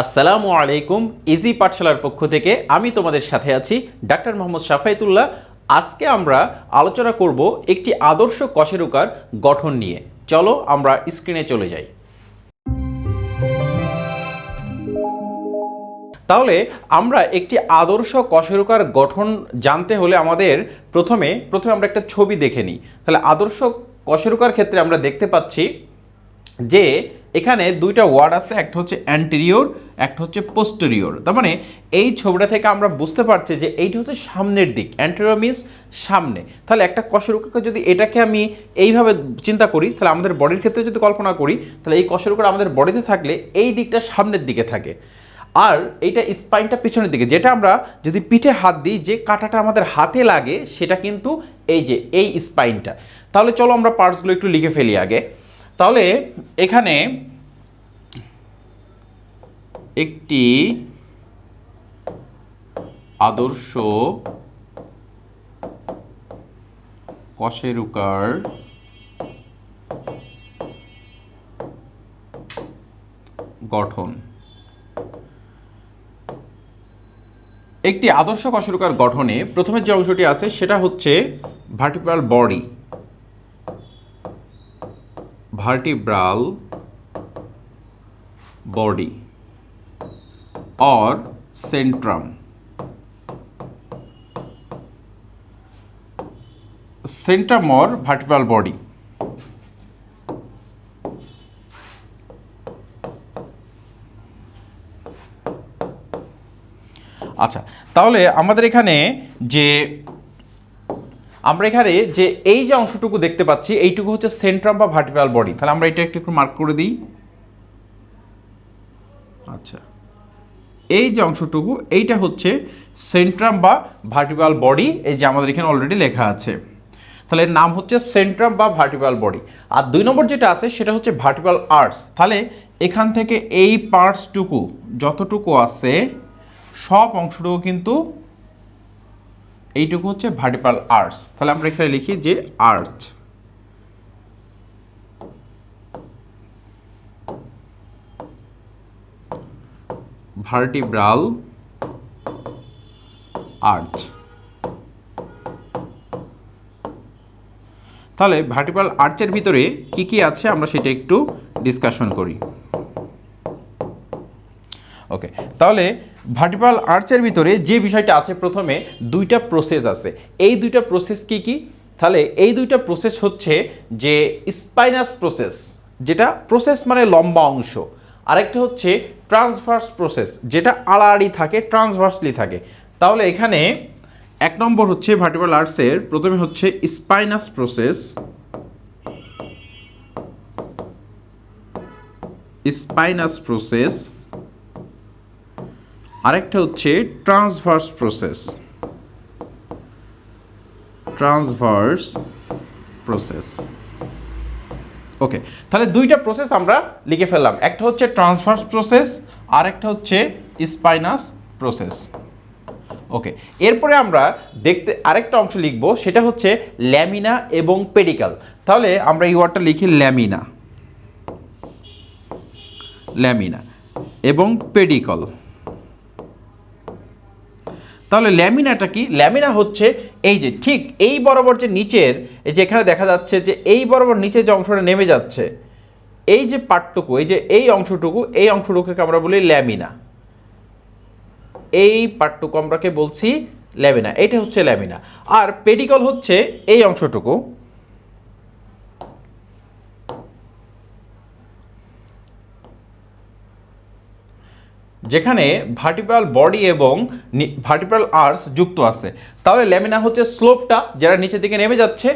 আসসালামু আলাইকুম ইজি পাঠশালার পক্ষ থেকে আমি তোমাদের সাথে আছি ডাক্তার মোহাম্মদ সাফাইতুল্লাহ আজকে আমরা আলোচনা করব একটি আদর্শ কশেরুকার গঠন নিয়ে। চলো আমরা স্ক্রিনে চলে যাই। তাহলে আমরা একটি আদর্শ কশেরুকার গঠন জানতে হলে আমাদের প্রথমে প্রথমে আমরা একটা ছবি দেখে নিই। তাহলে আদর্শ কশেরুকার ক্ষেত্রে আমরা দেখতে পাচ্ছি যে এখানে দুইটা ওয়ার্ড আছে, একটা হচ্ছে অ্যান্টেরিয়র একটা হচ্ছে পোস্টেরিয়র তার মানে এই ছবিটা থেকে আমরা বুঝতে পারছি যে এইটা হচ্ছে সামনের দিক। অ্যান্টেরিয়র মিনস সামনে। তাহলে একটা কশেরুকাকে যদি এটাকে আমি এইভাবে চিন্তা করি, তাহলে আমাদের বডির ক্ষেত্রে যদি কল্পনা করি, তাহলে এই কশেরুকার আমাদের বডিতে থাকলে এই দিকটা সামনের দিকে থাকে। আর এইটা স্পাইনটা পিছনের দিকে। যেটা আমরা যদি পিঠে হাত দিই, যে কাঁটাটা আমাদের হাতে লাগে, সেটা কিন্তু এই যে, এই স্পাইনটা তাহলে চলো আমরা পার্টসগুলো একটু লিখে ফেলি আগে। তাহলে এখানে একটি আদর্শ কশেরুকার গঠন। একটি আদর্শ কশেরুকার গঠনে প্রথমে যে অংশটি আছে সেটা হচ্ছে vertebral body vertebral body or centrum centrum or vertebral body আচ্ছা তাহলে আমাদের এখানে যে আমরা এখানে যে এই যে অংশটুকু দেখতে পাচ্ছি, এইটুকু হচ্ছে সেন্ট্রাম বা ভার্টিব্রাল বডি তাহলে আমরা এটা একটু মার্ক করে দিই। আচ্ছা। এই যে অংশটুকু, এইটা হচ্ছে সেন্ট্রাম বা ভার্টিব্রাল বডি এই যে আমাদের এখানে অলরেডি লেখা আছে। তাহলে নাম হচ্ছে সেন্ট্রাম বা ভার্টিব্রাল বডি আর দুই নম্বর যেটা আছে, সেটা হচ্ছে ভার্টিব্রাল আর্টস তাহলে এখান থেকে এই পার্টসটুকু যতটুকু আছে, সব অংশটুকু কিন্তু এইটুকু হচ্ছে ভার্টিব্রাল আর্টস তাহলে আমরা এখানে লিখি যে আর্চ ভার্টিব্রাল আর্চ তাহলে ভার্টিব্রাল আর্চের ভিতরে কি কি আছে? আমরা সেটা একটু ডিসকাশন করি। ওকে, তাহলে ভার্টিব্রাল আর্চের ভিতরে যে বিষয়টা আছে প্রথমে, দুইটা প্রসেস আছে। এই দুইটা প্রসেস কি কি? তাহলে এই দুইটা প্রসেস হচ্ছে যে স্পাইনাস প্রসেস যেটা প্রসেস মানে লম্বা অংশ। আরেকটা হচ্ছে ট্রান্সভার্স প্রসেস যেটা আড়াআড়ি থাকে ট্রান্সভার্সলি থাকে। তাহলে এখানে এক নম্বর হচ্ছে ভার্টিব্রাল আর্টসের প্রথমে হচ্ছে স্পাইনাস প্রসেস স্পাইনাস প্রসেস আরেকটা হচ্ছে transverse process transverse process okay তাহলে দুইটা প্রসেস আমরা লিখে ফেললাম। একটা হচ্ছে ট্রান্সভার্স প্রসেস আর একটা হচ্ছে স্পাইনাস প্রসেস ওকে এরপরে আমরা দেখতে আরেকটা অংশ লিখব, সেটা হচ্ছে ল্যামিনা এবং পেডিকাল। তাহলে আমরা এই ওয়ার্ডটা লিখি ল্যামিনা। ল্যামিনা এবং পেডিকল। তাহলে ল্যামিনাটা কি? ল্যামিনা হচ্ছে এই যে, ঠিক এই বরাবর যে নিচের, এই যে এখানে দেখা যাচ্ছে যে এই বরাবর নিচে যে অংশটা নেমে যাচ্ছে, এই যে পাটটুকু এই যে এই অংশটুকু, এই অংশটুকুকে আমরা বলি ল্যামিনা। এই পাটটুকু আমরাকে বলছি? ল্যামিনা এটা হচ্ছে ল্যামিনা। আর পেডিকল হচ্ছে এই অংশটুকু। যেখানে ভার্টিব্রাল বডি এবং ভার্টিব্রাল আর্স যুক্ত আছে। তাহলে ল্যামিনা হচ্ছে স্লোপটা যারা নিচের দিকে নেমে যাচ্ছে,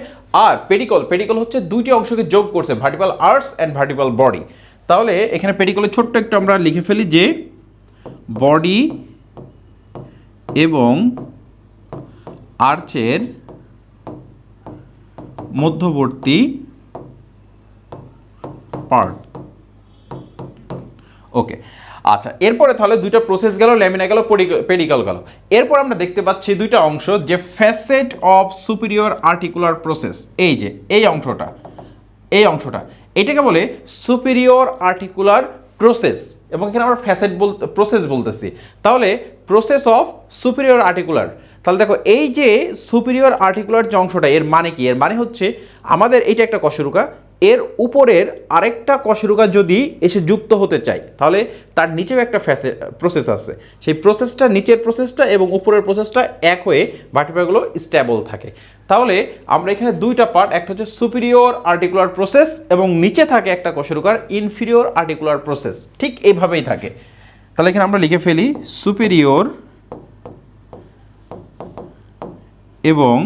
আর পেডিকল পেডিকল হচ্ছে দুইটি অংশকে যোগ করছে vertebral arch and vertebral body তাহলে এখানে পেডিকলের ছোট্ট একটু আমরা লিখে ফেলি যে বডি এবং আর্চের মধ্যবর্তী পার্ট ওকে আচ্ছা এরপরে তাহলে দুইটা প্রসেস গেল ল্যামিনা গেল পেডিকাল গেল। এরপর আমরা দেখতে পাচ্ছি দুইটা অংশ, যে facet of superior articular process এই যে, এই অংশটা এই অংশটা, এটাকে বলে সুপিরিয়র আর্টিকুলার প্রসেস এবং এখানে আমরা ফ্যাসেট বলতে প্রসেস বলতেছি। তাহলে প্রসেস অফ সুপিরিয়র আর্টিকুলার তাহলে দেখো, এই যে সুপিরিয়র আর্টিকুলার যে অংশটা, এর মানে কি? এর মানে হচ্ছে আমাদের এইটা একটা কশরুকা এর উপরের আরেকটা কশরুকা যদি এসে যুক্ত হতে চায়, তাহলে তার নিচেও একটা প্রসেস আছে। সেই প্রসেসটা নিচের প্রসেসটা এবং উপরের প্রসেসটা এক হয়ে ভার্টিব্রাগুলো স্ট্যাবল থাকে। তাহলে আমরা এখানে দুইটা পার্ট একটা হচ্ছে সুপিরিয়র আর্টিকুলার প্রসেস এবং নিচে থাকে একটা কশরুকার ইনফিরিয়র আর্টিকুলার প্রসেস ঠিক এইভাবেই থাকে। তাহলে এখানে আমরা লিখে ফেলি সুপিরিয়র এবং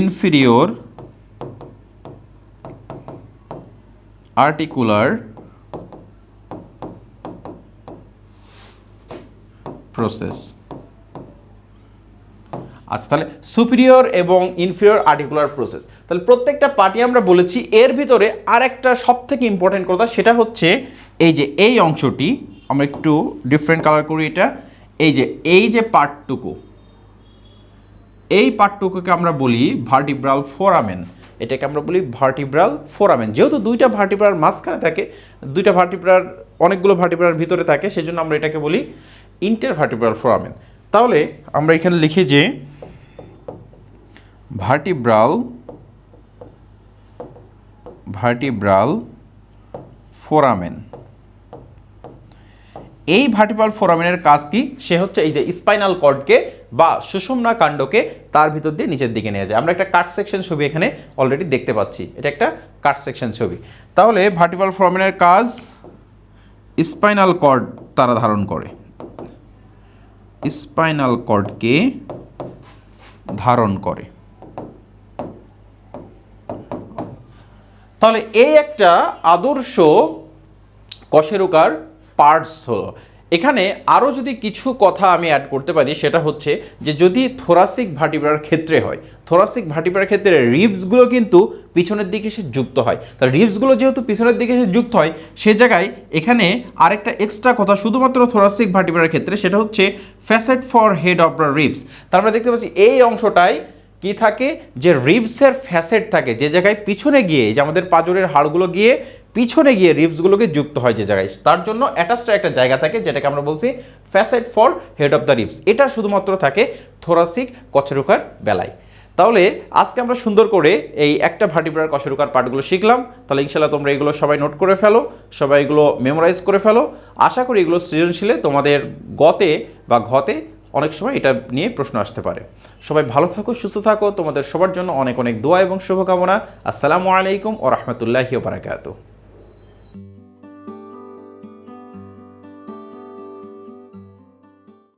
ইনফিরিয়র আর্টিকুলার প্রসেস। আচ্ছা তাহলে সুপিরিয়র এবং ইনফিরিয়র আর্টিকুলার প্রসেস। তাহলে প্রত্যেকটা পার্টি আমরা বলেছি, এর ভিতরে আরেকটা সব থেকে ইম্পর্টেন্ট কথা সেটা হচ্ছে এই যে এই অংশটি, আমরা একটু ডিফারেন্ট কালার করি এটা, এই যে এই যে পার্টটুকু, এই পার্টটুকুকে আমরা বলি ভার্টিব্রাল ফোরামেন এটাকে আমরা বলি ভার্টিব্রাল ফোরামেন যেহেতু দুইটা ভার্টিব্রার মাঝখানে থাকে, দুইটা ভার্টিব্রার অনেকগুলো ভার্টিব্রার ভিতরে থাকে, সেজন্য আমরা এটাকে বলি ইন্টার ভার্টিব্রাল ফোরামেন তাহলে আমরা এখানে লিখি যে ভার্টিব্রাল ভার্টিব্রাল ফোরামেন এই ভার্টিব্রাল ফোরামেনের কাজ কি? সে হচ্ছে এই যে স্পাইনাল কর্ডকে বা সুষুম্না কাণ্ডকে তার ভিতর দিয়ে নিচের দিকে নিয়ে যায়। আমরা একটা কাট সেকশন ছবি এখানে অলরেডি দেখতে পাচ্ছি। এটা একটা কাট সেকশন ছবি। তাহলে ভার্টিব্রাল ফোরামেনের কাজ স্পাইনাল কর্ড তারা ধারণ করে। স্পাইনাল কর্ডকে ধারণ করে। তাহলে এই একটা আদর্শ কশেরুকার পার্টস হলো। এখানে আরও যদি কিছু কথা আমি অ্যাড করতে পারি, সেটা হচ্ছে যে যদি থোরাসিক ভার্টিব্রার ক্ষেত্রে হয় থোরাসিক ভার্টিব্রার ক্ষেত্রে রিবসগুলো কিন্তু পিছনের দিকে এসে যুক্ত হয়। তার রিবসগুলো যেহেতু পিছনের দিকে এসে যুক্ত হয়, সে জায়গায় এখানে আরেকটা এক্সট্রা কথা শুধুমাত্র থোরাসিক ভার্টিব্রার ক্ষেত্রে, সেটা হচ্ছে facet for head of the ribs তারপরে দেখতে পাচ্ছি এই অংশটায় কি থাকে? যে রিবসের ফ্যাসেট থাকে, যে জায়গায় পিছনে গিয়ে, যে আমাদের পাজরের হাড়গুলো গিয়ে পিছনে গিয়ে রিবসগুলোকে যুক্ত হয় যে জায়গায়। তার জন্য অ্যাটাচটা একটা জায়গা থাকে, যেটাকে আমরা বলছি facet for head of the ribs এটা শুধুমাত্র থাকে থোরাসিক কচরুকার বেলায়। তাহলে আজকে আমরা সুন্দর করে এই একটা ভার্টিব্রার কশরুকার পার্টগুলো শিখলাম। তাহলে ইনশাল্লাহ তোমরা এগুলো সবাই নোট করে ফেলো, সবাই এগুলো মেমোরাইজ করে ফেলো। আশা করি এগুলো সৃজনশীলে তোমাদের গতে বা ঘতে অনেক সময় এটা নিয়ে প্রশ্ন আসতে পারে। সবাই ভালো থাকো, সুস্থ থাকো। তোমাদের সবার জন্য অনেক অনেক দোয়া এবং শুভকামনা। আসসালামু আলাইকুম ও রহমতুল্লাহি বারাকাতু